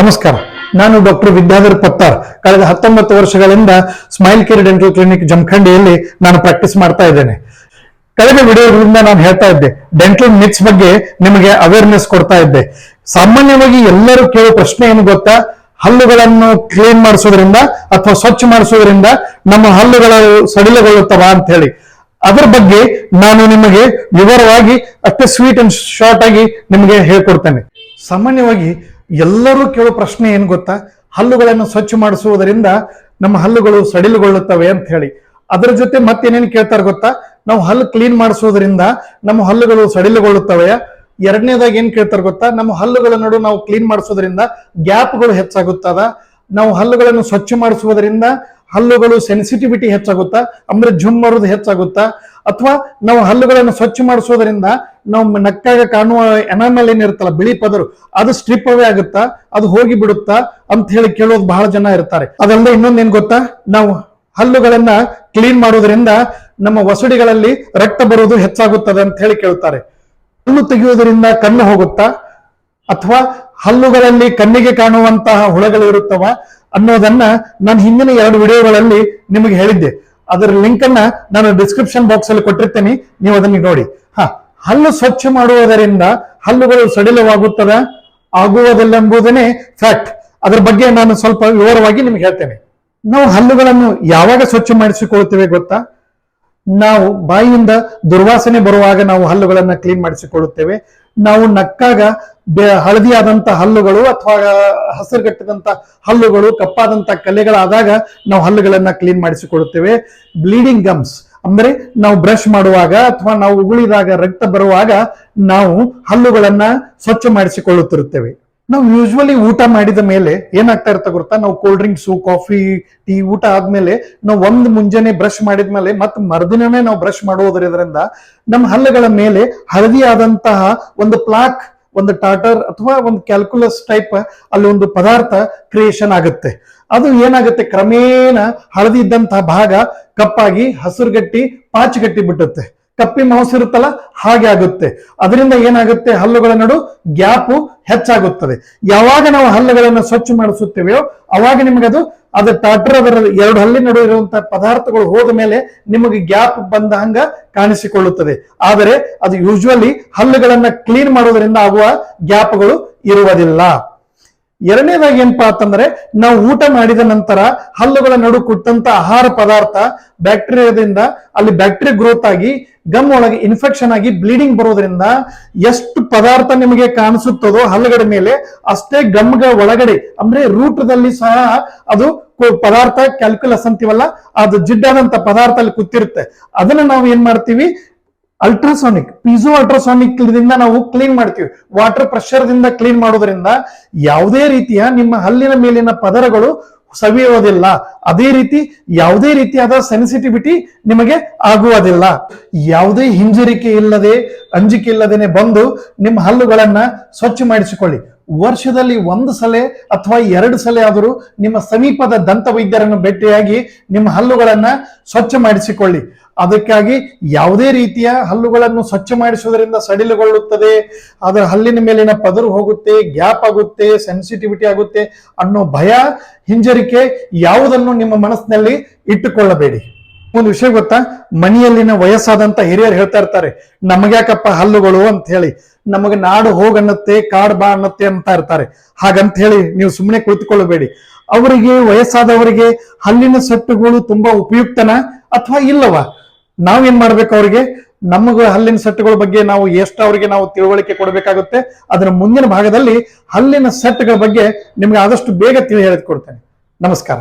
ನಮಸ್ಕಾರ. ನಾನು ಡಾಕ್ಟರ್ ವಿದ್ಯಾಧರ್ ಪತ್ತಾರ್. ಕಳೆದ ಹತ್ತೊಂಬತ್ತು ವರ್ಷಗಳಿಂದ ಸ್ಮೈಲ್ ಕೇರ್ ಡೆಂಟಲ್ ಕ್ಲಿನಿಕ್ ಜಮಖಂಡಿಯಲ್ಲಿ ನಾನು ಪ್ರಾಕ್ಟೀಸ್ ಮಾಡ್ತಾ ಇದ್ದೇನೆ. ಕಳೆದ ವಿಡಿಯೋಗಳಿಂದ ನಾನು ಹೇಳ್ತಾ ಇದ್ದೆ, ಡೆಂಟಲ್ ಮಿಕ್ಸ್ ಬಗ್ಗೆ ನಿಮಗೆ ಅವೇರ್ನೆಸ್ ಕೊಡ್ತಾ ಇದ್ದೆ. ಸಾಮಾನ್ಯವಾಗಿ ಎಲ್ಲರೂ ಕೇಳೋ ಪ್ರಶ್ನೆ ಏನು ಗೊತ್ತಾ? ಹಲ್ಲುಗಳನ್ನು ಕ್ಲೀನ್ ಮಾಡಿಸೋದ್ರಿಂದ ಅಥವಾ ಸ್ವಚ್ಛ ಮಾಡಿಸೋದ್ರಿಂದ ನಮ್ಮ ಹಲ್ಲುಗಳು ಸಡಿಲಗೊಳ್ಳುತ್ತವಾ ಅಂತ ಹೇಳಿ. ಅದರ ಬಗ್ಗೆ ನಾನು ನಿಮಗೆ ವಿವರವಾಗಿ ಅಷ್ಟೇ ಸ್ವೀಟ್ ಅಂಡ್ ಶಾರ್ಟ್ ಆಗಿ ನಿಮಗೆ ಹೇಳ್ಕೊಡ್ತೇನೆ. ಸಾಮಾನ್ಯವಾಗಿ ಎಲ್ಲರೂ ಕೇಳೋ ಪ್ರಶ್ನೆ ಏನು ಗೊತ್ತಾ? ಹಲ್ಲುಗಳನ್ನು ಸ್ವಚ್ಛ ಮಾಡಿಸುವುದರಿಂದ ನಮ್ಮ ಹಲ್ಲುಗಳು ಸಡಿಲಗೊಳ್ಳುತ್ತವೆ ಅಂತ ಹೇಳಿ. ಅದರ ಜೊತೆ ಮತ್ತೇನೇನು ಕೇಳ್ತಾರೆ ಗೊತ್ತಾ? ನಾವು ಹಲ್ಲು ಕ್ಲೀನ್ ಮಾಡಿಸೋದ್ರಿಂದ ನಮ್ಮ ಹಲ್ಲುಗಳು ಸಡಿಲಗೊಳ್ಳುತ್ತವೆ. ಎರಡನೇದಾಗಿ ಏನ್ ಕೇಳ್ತಾರೆ ಗೊತ್ತಾ? ನಮ್ಮ ಹಲ್ಲುಗಳ ನಡು ನಾವು ಕ್ಲೀನ್ ಮಾಡಿಸೋದ್ರಿಂದ ಗ್ಯಾಪ್ಗಳು ಹೆಚ್ಚಾಗುತ್ತದ. ನಾವು ಹಲ್ಲುಗಳನ್ನು ಸ್ವಚ್ಛ ಮಾಡಿಸುವುದರಿಂದ ಹಲ್ಲುಗಳು ಸೆನ್ಸಿಟಿವಿಟಿ ಹೆಚ್ಚಾಗುತ್ತಾ, ಅಂದ್ರೆ ಜುಮ್ ಬರೋದು ಹೆಚ್ಚಾಗುತ್ತಾ, ಅಥವಾ ನಾವು ಹಲ್ಲುಗಳನ್ನು ಸ್ವಚ್ಛ ಮಾಡಿಸೋದ್ರಿಂದ ನಾವು ನಕ್ಕಾಗ ಕಾಣುವ ಎನಾಮೆಲ್ ಏನಿರುತ್ತಲ್ಲ, ಬಿಳಿ ಪದರು, ಅದು ಸ್ಟ್ರಿಪ್ ಅವೇ ಆಗುತ್ತಾ, ಅದು ಹೋಗಿ ಬಿಡುತ್ತಾ ಅಂತ ಹೇಳಿ ಕೇಳೋದು ಬಹಳ ಜನ ಇರ್ತಾರೆ. ಅದಲ್ಲದೆ ಇನ್ನೊಂದೇನ್ ಗೊತ್ತಾ? ನಾವು ಹಲ್ಲುಗಳನ್ನ ಕ್ಲೀನ್ ಮಾಡೋದ್ರಿಂದ ನಮ್ಮ ವಸಡಿಗಳಲ್ಲಿ ರಕ್ತ ಬರುವುದು ಹೆಚ್ಚಾಗುತ್ತದೆ ಅಂತ ಹೇಳಿ ಕೇಳ್ತಾರೆ. ಹಲ್ಲು ತೆಗೆಯುವುದರಿಂದ ಕಣ್ಣು ಹೋಗುತ್ತಾ, ಅಥವಾ ಹಲ್ಲುಗಳಲ್ಲಿ ಕಣ್ಣಿಗೆ ಕಾಣುವಂತಹ ಹುಳಗಳು ಇರುತ್ತವ ಅನ್ನೋದನ್ನ ನಾನು ಹಿಂದಿನ ಎರಡು ವಿಡಿಯೋಗಳಲ್ಲಿ ನಿಮಗೆ ಹೇಳಿದ್ದೆ. ಅದರ ಲಿಂಕ್ ಅನ್ನ ನಾನು ಡಿಸ್ಕ್ರಿಪ್ಷನ್ ಬಾಕ್ಸ್ ಅಲ್ಲಿ ಕೊಟ್ಟಿರ್ತೇನೆ. ನೀವು ಅದನ್ನ ನೋಡಿ. ಹ, ಹಲ್ಲು ಸ್ವಚ್ಛ ಮಾಡುವುದರಿಂದ ಹಲ್ಲುಗಳು ಸಡಿಲವಾಗುತ್ತದ? ಆಗುವುದಿಲ್ಲ ಫ್ಯಾಕ್ಟ್ ಅದರ ಬಗ್ಗೆ ನಾನು ಸ್ವಲ್ಪ ವಿವರವಾಗಿ ನಿಮ್ಗೆ ಹೇಳ್ತೇನೆ. ನಾವು ಹಲ್ಲುಗಳನ್ನು ಯಾವಾಗ ಸ್ವಚ್ಛ ಮಾಡಿಸಿಕೊಳ್ಳುತ್ತೇವೆ ಗೊತ್ತಾ? ನಾವು ಬಾಯಿಯಿಂದ ದುರ್ವಾಸನೆ ಬರುವಾಗ ನಾವು ಹಲ್ಲುಗಳನ್ನ ಕ್ಲೀನ್ ಮಾಡಿಸಿಕೊಳ್ಳುತ್ತೇವೆ. ನಾವು ನಕ್ಕಾಗ ಹಳದಿಯಾದಂತ ಹಲ್ಲುಗಳು ಅಥವಾ ಹಸಿರುಗಟ್ಟಿದಂತ ಹಲ್ಲುಗಳು, ಕಪ್ಪಾದಂತ ಕಲೆಗಳಾದಾಗ ನಾವು ಹಲ್ಲುಗಳನ್ನ ಕ್ಲೀನ್ ಮಾಡಿಸಿಕೊಡುತ್ತೇವೆ. ಬ್ಲೀಡಿಂಗ್ ಗಮ್ಸ್ ಅಂದ್ರೆ ನಾವು ಬ್ರಷ್ ಮಾಡುವಾಗ ಅಥವಾ ನಾವು ಉಗುಳಿದಾಗ ರಕ್ತ ಬರುವಾಗ ನಾವು ಹಲ್ಲುಗಳನ್ನ ಸ್ವಚ್ಛ ಮಾಡಿಸಿಕೊಳ್ಳುತ್ತಿರುತ್ತೇವೆ. ನಾವು ಯೂಶ್ವಲಿ ಊಟ ಮಾಡಿದ ಮೇಲೆ ಏನಾಗ್ತಾ ಇರುತ್ತೆ ಗೊತ್ತಾ ನಾವು ಕೋಲ್ಡ್ ಡ್ರಿಂಕ್ಸು ಕಾಫಿ ಟೀ ಊಟ ಆದ್ಮೇಲೆ ನಾವು ಒಂದು ಮುಂಜಾನೆ ಬ್ರಷ್ ಮಾಡಿದ್ಮೇಲೆ ಮತ್ತೆ ಮರುದಿನನೇ ನಾವು ಬ್ರಷ್ ಮಾಡುವುದರಿಂದ ನಮ್ಮ ಹಲ್ಲುಗಳ ಮೇಲೆ ಹಳದಿಯಾದಂತಹ ಒಂದು ಪ್ಲಾಕ್ ಒಂದು ಟಾಟರ್ ಅಥವಾ ಒಂದು ಕ್ಯಾಲ್ಕುಲಸ್ ಟೈಪ್ ಅಲ್ಲಿ ಒಂದು ಪದಾರ್ಥ ಕ್ರಿಯೇಷನ್ ಆಗುತ್ತೆ. ಅದು ಏನಾಗುತ್ತೆ? ಕ್ರಮೇಣ ಹಳದಿದ್ದಂತಹ ಭಾಗ ಕಪ್ಪಾಗಿ ಹಸಿರುಗಟ್ಟಿ ಪಾಚಗಟ್ಟಿ ಬಿಟ್ಟುತ್ತೆ. ಕಪ್ಪಿ ಮಾಂಸ ಇರುತ್ತಲ್ಲ, ಹಾಗೆ ಆಗುತ್ತೆ. ಅದರಿಂದ ಏನಾಗುತ್ತೆ? ಹಲ್ಲುಗಳ ನಡು ಗ್ಯಾಪು ಹೆಚ್ಚಾಗುತ್ತದೆ. ಯಾವಾಗ ನಾವು ಹಲ್ಲುಗಳನ್ನು ಸ್ವಚ್ಛ ಮಾಡಿಸುತ್ತೇವೆಯೋ, ಅವಾಗ ನಿಮಗದು ಅದು ಟಾಟರ್ ಅದರ ಎರಡು ಹಲ್ಲಿ ನಡುವೆ ಇರುವಂತಹ ಪದಾರ್ಥಗಳು ಹೋದ ಮೇಲೆ ನಿಮಗೆ ಗ್ಯಾಪ್ ಬಂದ ಹಂಗ ಕಾಣಿಸಿಕೊಳ್ಳುತ್ತದೆ. ಆದರೆ ಅದು ಯೂಶುವಲಿ ಹಲ್ಲುಗಳನ್ನ ಕ್ಲೀನ್ ಮಾಡೋದರಿಂದ ಆಗುವ ಗ್ಯಾಪ್ಗಳು ಇರುವುದಿಲ್ಲ. ಎರಡನೇದಾಗಿ ಏನಪ್ಪಾ ಅಂತಂದ್ರೆ ನಾವು ಊಟ ಮಾಡಿದ ನಂತರ ಹಲ್ಲುಗಳ ನಡು ಕುಟ್ಟಂತ ಆಹಾರ ಪದಾರ್ಥ ಬ್ಯಾಕ್ಟೀರಿಯಾದಿಂದ ಅಲ್ಲಿ ಬ್ಯಾಕ್ಟೀರಿಯಾ ಗ್ರೋತ್ ಆಗಿ ಗಮ್ ಒಳಗೆ ಇನ್ಫೆಕ್ಷನ್ ಆಗಿ ಬ್ಲೀಡಿಂಗ್ ಬರೋದ್ರಿಂದ ಎಷ್ಟು ಪದಾರ್ಥ ನಿಮಗೆ ಕಾಣಿಸುತ್ತದೋ ಹಲ್ಲುಗಳ ಮೇಲೆ ಅಷ್ಟೇ ಗಮ್ಗ ಒಳಗಡೆ, ಅಂದ್ರೆ ರೂಟದಲ್ಲಿ ಸಹ ಅದು ಪದಾರ್ಥ ಕ್ಯಾಲ್ಕುಲಸ್ ಅಂತೀವಲ್ಲ, ಅದು ಜಿಡ್ಡಾದಂತ ಪದಾರ್ಥ ಅಲ್ಲಿ ಕೂತಿರುತ್ತೆ. ಅದನ್ನ ನಾವು ಏನ್ ಮಾಡ್ತೀವಿ? ಅಲ್ಟ್ರಾಸಾನಿಕ್ ಪಿಸೋ ಅಲ್ಟ್ರಾಸಾನಿಕ್ ನಾವು ಕ್ಲೀನ್ ಮಾಡ್ತೀವಿ. ವಾಟರ್ ಪ್ರೆಷರ್ ದಿಂದ ಕ್ಲೀನ್ ಮಾಡೋದ್ರಿಂದ ಯಾವುದೇ ರೀತಿಯ ನಿಮ್ಮ ಹಲ್ಲಿನ ಮೇಲಿನ ಪದರಗಳು ಸವಿಯೋದಿಲ್ಲ. ಅದೇ ರೀತಿ ಯಾವುದೇ ರೀತಿಯಾದ ಸೆನ್ಸಿಟಿವಿಟಿ ನಿಮಗೆ ಆಗುವುದಿಲ್ಲ. ಯಾವುದೇ ಹಿಂಜರಿಕೆ ಇಲ್ಲದೆ, ಅಂಜಿಕೆ ಇಲ್ಲದೇನೆ ಬಂದು ನಿಮ್ಮ ಹಲ್ಲುಗಳನ್ನ ಸ್ವಚ್ಛ ಮಾಡಿಸಿಕೊಳ್ಳಿ. ವರ್ಷದಲ್ಲಿ ಒಂದು ಸಲ ಅಥವಾ ಎರಡು ಸಲ ಆದರೂ ನಿಮ್ಮ ಸಮೀಪದ ದಂತ ವೈದ್ಯರನ್ನು ಭೇಟಿಯಾಗಿ ನಿಮ್ಮ ಹಲ್ಲುಗಳನ್ನ ಸ್ವಚ್ಛ ಮಾಡಿಸಿಕೊಳ್ಳಿ. ಅದಕ್ಕಾಗಿ ಯಾವುದೇ ರೀತಿಯ ಹಲ್ಲುಗಳನ್ನು ಸ್ವಚ್ಛ ಮಾಡಿಸುವುದರಿಂದ ಸಡಿಲಗೊಳ್ಳುತ್ತದೆ. ಅದರ ಹಲ್ಲಿನ ಮೇಲಿನ ಪದರು ಹೋಗುತ್ತೆ, ಗ್ಯಾಪ್ ಆಗುತ್ತೆ ಸೆನ್ಸಿಟಿವಿಟಿ ಆಗುತ್ತೆ ಅನ್ನೋ ಭಯ, ಹಿಂಜರಿಕೆ ಯಾವುದನ್ನು ನಿಮ್ಮ ಮನಸ್ಸಿನಲ್ಲಿ ಇಟ್ಟುಕೊಳ್ಳಬೇಡಿ. ಒಂದು ವಿಷಯ ಗೊತ್ತಾ? ಮನೆಯಲ್ಲಿನ ವಯಸ್ಸಾದಂತ ಹಿರಿಯರು ಹೇಳ್ತಾ ಇರ್ತಾರೆ ನಮಗ್ಯಾಕಪ್ಪ ಹಲ್ಲುಗಳು? ಅಂತ ಹೇಳಿ. ನಮಗೆ ನಾಡು ಹೋಗನ್ನತ್ತೆ, ಕಾಡು ಬಾ ಅನ್ನತ್ತೆ ಅಂತ ಇರ್ತಾರೆ. ಹಾಗಂತ ಹೇಳಿ ನೀವು ಸುಮ್ಮನೆ ಕುಳಿತುಕೊಳ್ಳಬೇಡಿ. ಅವರಿಗೆ, ವಯಸ್ಸಾದವರಿಗೆ ಹಲ್ಲಿನ ಸೊಟ್ಟುಗಳು ತುಂಬಾ ಉಪಯುಕ್ತನ ಅಥವಾ ಇಲ್ಲವಾ? ನಾವೇನ್ ಮಾಡ್ಬೇಕು ಅವರಿಗೆ? ನಮಗ ಹಲ್ಲಿನ ಸೆಟ್ಗಳ ಬಗ್ಗೆ ನಾವು ಎಷ್ಟು ಅವರಿಗೆ ನಾವು ತಿಳುವಳಿಕೆ ಕೊಡಬೇಕಾಗುತ್ತೆ, ಅದರ ಮುಂದಿನ ಭಾಗದಲ್ಲಿ ಹಲ್ಲಿನ ಸೆಟ್ಗಳ ಬಗ್ಗೆ ನಿಮ್ಗೆ ಆದಷ್ಟು ಬೇಗ ತಿಳಿ ಹೇಳಿಕೊಡ್ತೇನೆ ನಮಸ್ಕಾರ.